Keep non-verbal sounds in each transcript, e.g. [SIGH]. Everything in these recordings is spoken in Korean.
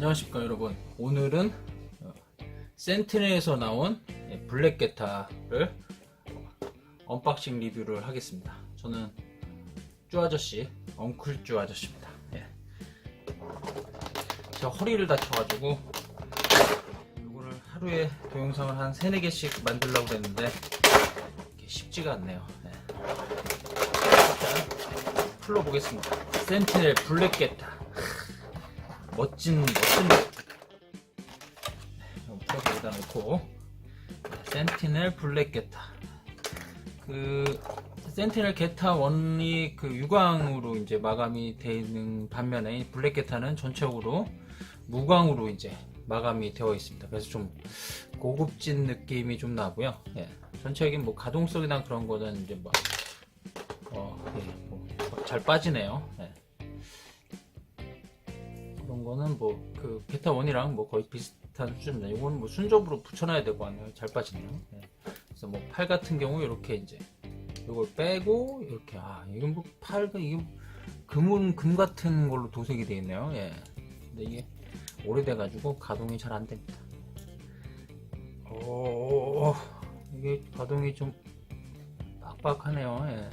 안녕하십니까 여러분. 오늘은 어, 센티넬에서 나온 예, 블랙 게타를 언박싱 리뷰를 하겠습니다. 저는 쭈 아저씨 엉클 쭈 아저씨입니다. 예. 제가 허리를 다쳐가지고 이거를 하루에 동영상을 한 3, 4개씩 만들려고 이게 쉽지가 않네요. 예. 일단 풀러보겠습니다. 센티넬 블랙 게타 멋진 멋진 이렇게 여기다 놓고 센티넬 블랙 게타 그 센티넬 게타 원이 그 유광으로 이제 마감이 되어 있는 반면에 블랙 게타는 전체적으로 무광으로 이제 마감이 되어 있습니다. 그래서 좀 고급진 느낌이 좀 나고요. 예. 전체적인 뭐 가동성이나 그런 거는 이제 막 어, 예, 뭐 잘 빠지네요. 예. 그런 거는 뭐 그 베타 1이랑 뭐 거의 비슷한 수준입니다. 이건 뭐 순접으로 붙여놔야 되고 하네요. 잘 빠지네요. 네. 그래서 뭐 팔 같은 경우 이렇게 이제 이걸 빼고 이렇게 아 이건 뭐팔 이게 금은 금 같은 걸로 도색이 되어 있네요. 예. 근데 이게 오래돼 가지고 가동이 잘 안 됩니다. 오 이게 가동이 좀 빡빡하네요. 예.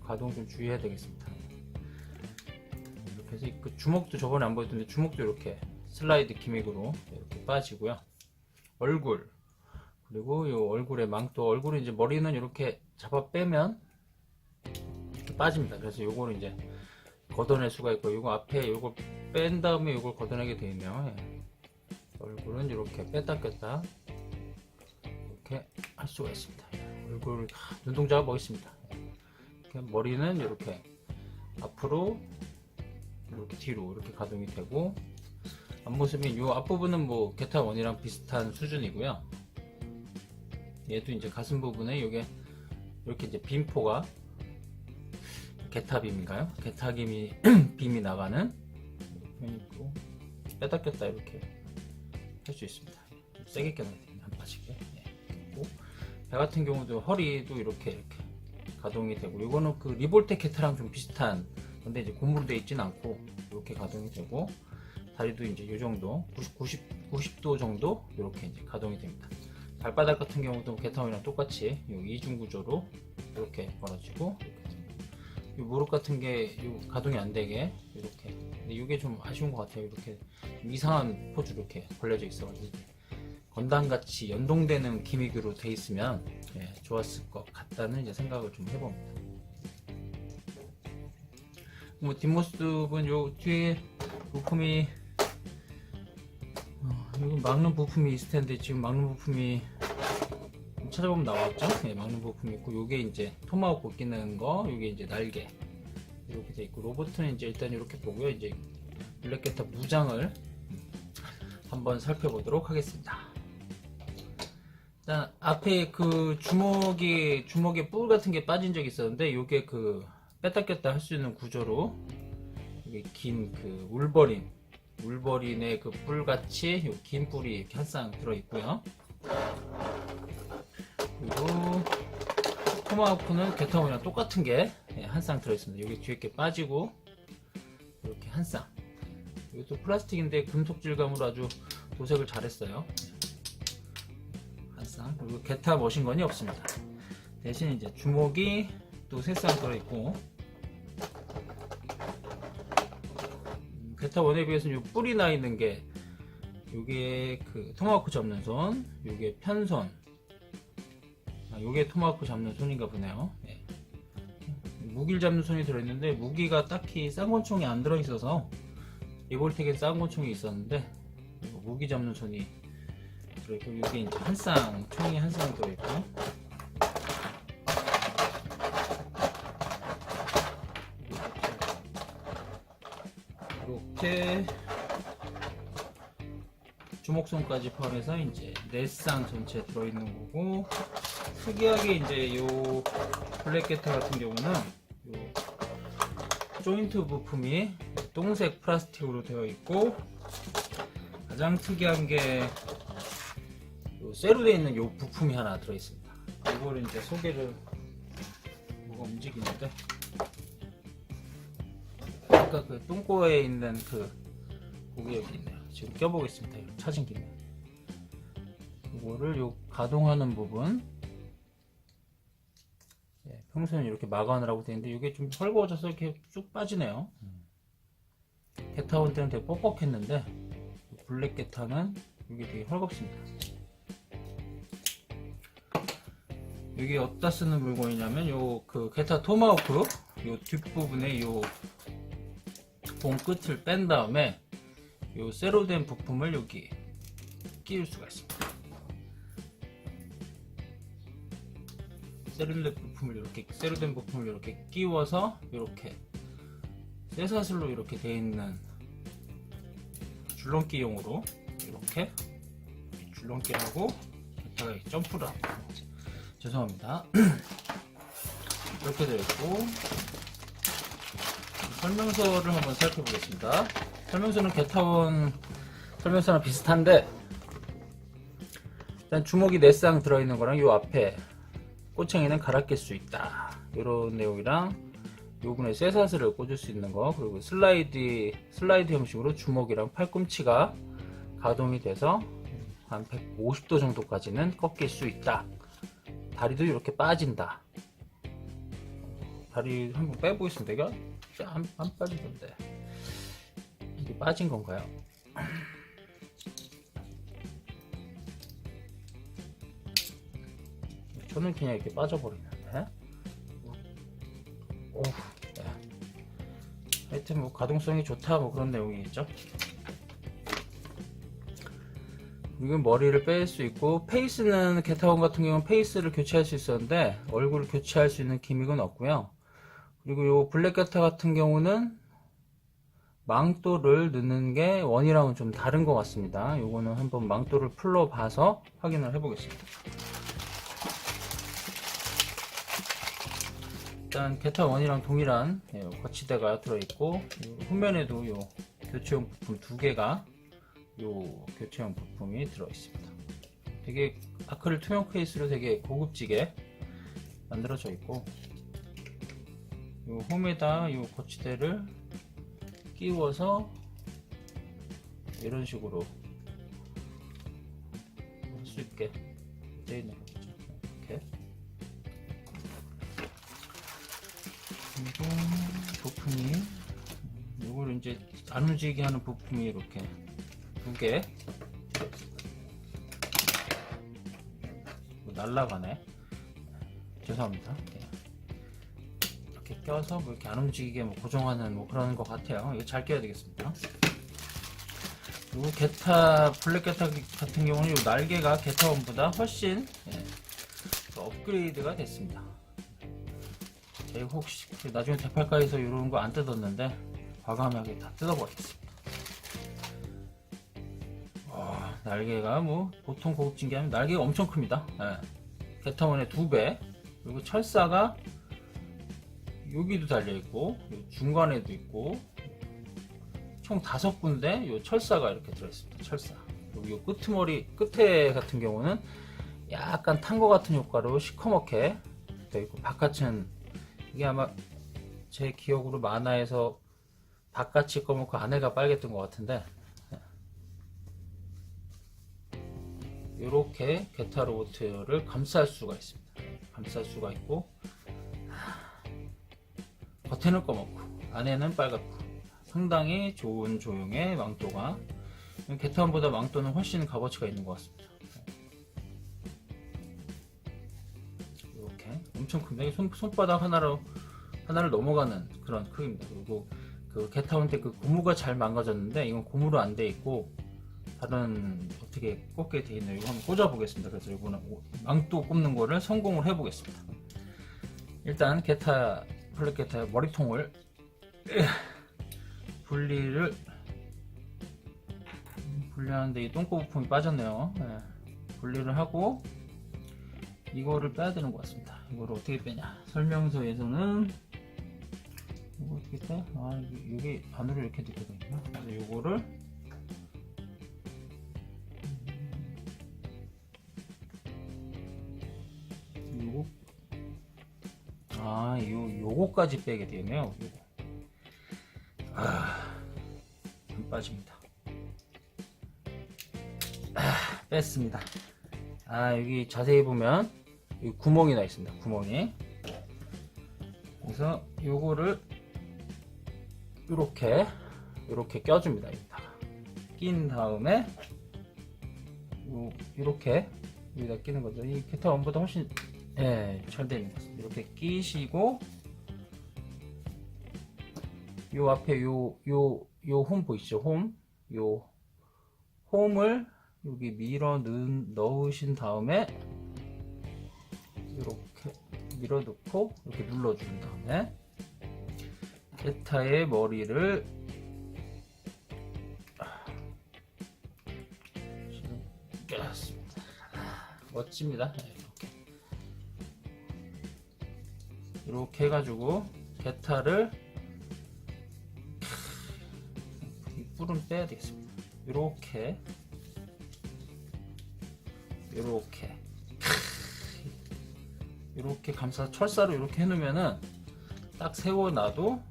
가동 좀 주의해야 되겠습니다. 해서 그 주먹도 저번에 안 보였던데 주먹도 이렇게 슬라이드 기믹으로 이렇게 빠지고요. 얼굴 그리고 이 얼굴의 망토 얼굴은 이제 머리는 이렇게 잡아 빼면 이렇게 빠집니다. 그래서 요거를 이제 걷어낼 수가 있고 요거 앞에 요걸 뺀 다음에 요걸 걷어내게 되어 있네요. 예. 얼굴은 이렇게 뺐다 꼈다 이렇게 할 수가 있습니다. 얼굴 아, 눈동자가 멋있습니다. 이렇게 머리는 이렇게 앞으로 이렇게 뒤로 이렇게 가동이 되고 앞모습이 이 앞부분은 뭐 게타 원이랑 비슷한 수준이고요. 얘도 이제 가슴 부분에 이게 이렇게 이제 빔포가 게타 빔인가요? 게타 빔이 빔이 나가는 있고 빼다 꼈다 이렇게 할 수 있습니다. 좀 세게 껴놔야 됩니다. 안 빠지게. 예, 그리고 배 같은 경우도 허리도 이렇게 이렇게 가동이 되고 이거는 그 리볼텍 게타랑 좀 비슷한 근데 이제 고무로 되어 있진 않고 이렇게 가동이 되고 다리도 이제 이 정도 90, 90, 도 정도 이렇게 이제 가동이 됩니다. 발바닥 같은 경우도 게타원이랑 똑같이 요 이중 구조로 이렇게 벌어지고 이렇게 무릎 같은 게요 가동이 안 되게 이렇게 근데 이게 좀 아쉬운 것 같아요. 이렇게 좀 이상한 포즈 이렇게 벌려져 있어가지고 건담 같이 연동되는 기믹으로 돼 있으면 예, 좋았을 것 같다는 이제 생각을 좀 해봅니다. 뭐 뒷모습은 요 뒤에 부품이 어, 이거 막는 부품이 있을 텐데 지금 막는 부품이 찾아보면 나왔죠? 네, 막는 부품이 있고 요게 이제 토마호크 끼는 거, 요게 이제 날개 이렇게 돼 있고 로봇은 이제 일단 이렇게 보고요. 이제 블랙게타 무장을 한번 살펴보도록 하겠습니다. 일단 앞에 그 주먹이 주먹에 뿔 같은 게 빠진 적이 있었는데 요게 그 뺐다 꼈다 할 수 있는 구조로 이게 긴그 울버린 울버린의 그 뿔같이 요 긴 뿔이 이렇게 한 쌍 들어 있고요. 그리고 토마호크는 게타원이랑 똑같은 게 한 쌍 들어 있습니다. 여기 뒤에 이렇게 빠지고 이렇게 한 쌍. 이것도 플라스틱인데 금속 질감으로 아주 도색을 잘했어요. 한 쌍. 그리고 게타 머신건이 없습니다. 대신 이제 주먹이 또세쌍 들어있고 음, 게타 원에 비해서는 요 뿔이 나 있는 게 요게 그 토마호크 잡는 손, 요게 편손, 아, 요게 토마호크 잡는 손인가 보네요. 예. 무기를 잡는 손이 들어있는데 무기가 딱히 쌍권총이 안 들어있어서 리볼텍에 쌍권총이 있었는데 요 무기 잡는 손이 들어있고 요게 이제 한쌍 총이 한 쌍 들어있고 이렇게 주먹손까지 포함해서 이제 네쌍 전체 들어있는 거고 특이하게 이제 요 블랙게타 같은 경우는 요 조인트 부품이 똥색 플라스틱으로 되어 있고 가장 특이한 게요 쇠로 되어 있는 요 부품이 하나 들어 있습니다. 이거를 이제 소개를 뭐가 움직이는데 아까 그 똥꼬에 있는 그 고기 여기 있네요. 지금 껴보겠습니다. 찾은 김에. 이거를 요 가동하는 부분 예, 평소에는 이렇게 마감하라고 되는데 이게 좀 헐거워져서 이렇게 쭉 빠지네요. 게타원 때는 되게 뻑뻑했는데 블랙 게타는 이게 되게 헐겁습니다. 여기 어디다 쓰는 물건이냐면 요그 게타 토마호크 요 뒷부분에 요 봉 끝을 뺀 다음에 요 쇠로 된 부품을 여기 끼울 수가 있습니다. 쇠로 된 부품을 이렇게 쇠로 된 부품을 이렇게 끼워서 이렇게 쇠사슬로 이렇게 되어 있는 줄넘기용으로 [CLEARS THROAT] 이렇게 줄넘기하고 이렇게 점프를 하고 죄송합니다. 이렇게 되어 있고 설명서를 한번 살펴보겠습니다. 설명서는 게타원 설명서랑 비슷한데 일단 주먹이 4쌍 들어있는 거랑 요 앞에 꼬챙이는 갈아 낄 수 있다. 이런 내용이랑 요분에 쇠사슬을 꽂을 수 있는 거 그리고 슬라이드 슬라이드 형식으로 주먹이랑 팔꿈치가 가동이 돼서 한 150도 정도까지는 꺾일 수 있다. 다리도 이렇게 빠진다. 다리 한번 빼보겠습니다. 이거 안, 안 빠지던데. 이게 빠진 건가요? 저는 그냥 이렇게 빠져버리는데. 오, 네. 하여튼 뭐 가동성이 좋다 뭐 그런 내용이 있죠. 이건 머리를 뺄 수 있고 페이스는 게타원 같은 경우는 페이스를 교체할 수 있었는데 얼굴을 교체할 수 있는 기믹은 없고요. 그리고 요 블랙 게타 같은 경우는 망토를 넣는 게 원이랑은 좀 다른 것 같습니다. 요거는 한번 망토를 풀러 봐서 확인을 해보겠습니다. 일단 게타 원이랑 동일한 예, 거치대가 들어있고 요 후면에도 요 교체용 부품 두 개가 요 교체용 부품이 들어있습니다. 되게 아크릴 투명 케이스로 되게 고급지게 만들어져 있고 요 홈에다 요 거치대를 끼워서 이런 식으로 할 수 있게 되어 있는 거죠. 이렇게 그리고 부품이 요걸 이제 안 움직이게 하는 부품이 이렇게 두 개. 뭐 날라가네. 죄송합니다. 예. 이렇게 껴서 뭐 이렇게 안 움직이게 뭐 고정하는 뭐 그런 것 같아요. 이거 잘 껴야 되겠습니다. 그리고 게타 블랙 게타 같은 경우는 이 날개가 게타 원보다 훨씬 예, 더 업그레이드가 됐습니다. 제가 혹시 나중에 대팔가에서 이런 거 안 뜯었는데 과감하게 다 뜯어버리겠습니다. 와, 날개가 뭐 보통 고급진 게 아니라 날개가 엄청 큽니다. 예. 게타원의 두 배. 그리고 철사가 여기도 달려 있고 중간에도 있고 총 다섯 군데 요 철사가 이렇게 들어있습니다. 철사. 그리고 요 끄트머리 끝에 같은 경우는 약간 탄 것 같은 효과로 시커멓게 되어 있고 바깥은 이게 아마 제 기억으로 만화에서 바깥이 검고 안에가 빨갰던 것 같은데 이렇게 게타 로보트를 감쌀 수가 있습니다. 감쌀 수가 있고 겉에는 검었고 안에는 빨갛고 상당히 좋은 조형의 망토가 게타원보다 망토는 훨씬 값어치가 있는 것 같습니다. 이렇게 엄청 큽니다. 손, 손바닥 하나로 하나를 넘어가는 그런 크기입니다. 그리고 그 게타원 때그 고무가 잘 망가졌는데 이건 고무로 안 돼 있고 다른 어떻게 꽂게 돼 있나요? 한번 꽂아 보겠습니다. 그래서 이거는 망토 꼽는 거를 성공을 해 보겠습니다. 일단 게타 게타의 머리통을 [LAUGHS] 분리를 분리하는데 이 똥꼬 부품이 빠졌네요. 네. 분리를 하고 이거를 빼야 되는 것 같습니다. 이거를 어떻게 빼냐? 설명서에서는 이거 어떻게 빼? 아 여기 안으로 이렇게 되거든요. 그래서 이거를 요거 아, 요, 요거까지 빼게 되네요. 요거. 아, 안 빠집니다. 뺐습니다. 아 여기 자세히 보면 여기 구멍이 나 있습니다. 구멍이. 그래서 요거를 이렇게 이렇게 껴줍니다. 여기다가 낀 다음에 요 이렇게 여기다 끼는 거죠. 이 기타 원보다 훨씬 예, 잘 되는 것 같습니다. 이렇게 끼시고 요 앞에 요 요 요 홈 보이시죠? 홈. 요 홈을 여기 밀어 넣, 넣으신 다음에 이렇게 밀어 넣고 이렇게 눌러 준 다음에 게타의 머리를 지금 꼈습니다. 멋집니다. 네, 이렇게 이렇게 해가지고 게타를 뿔은 빼야 되겠습니다. 이렇게 이렇게 이렇게 감싸 철사로 이렇게 해놓으면은 딱 세워놔도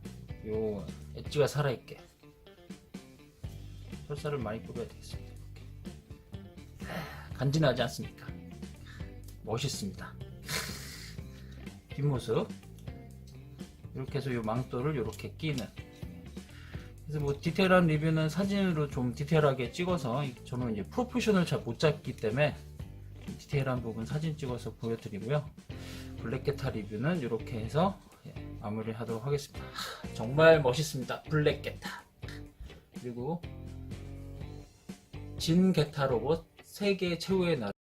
요 엣지가 살아있게 철사를 많이 뿌려야 되겠습니다. 간지나지 않습니까? 멋있습니다. 뒷모습 이렇게 해서 요 망토를 이렇게 끼는 그래서 뭐 디테일한 리뷰는 사진으로 좀 디테일하게 찍어서 저는 이제 프로포션을 잘 못 잡기 때문에 좀 디테일한 부분 사진 찍어서 보여드리고요. 블랙게타 리뷰는 이렇게 해서 예, 마무리하도록 하겠습니다. 하, 정말 멋있습니다. 블랙게타 그리고 진 게타 로봇 세계 최후의 날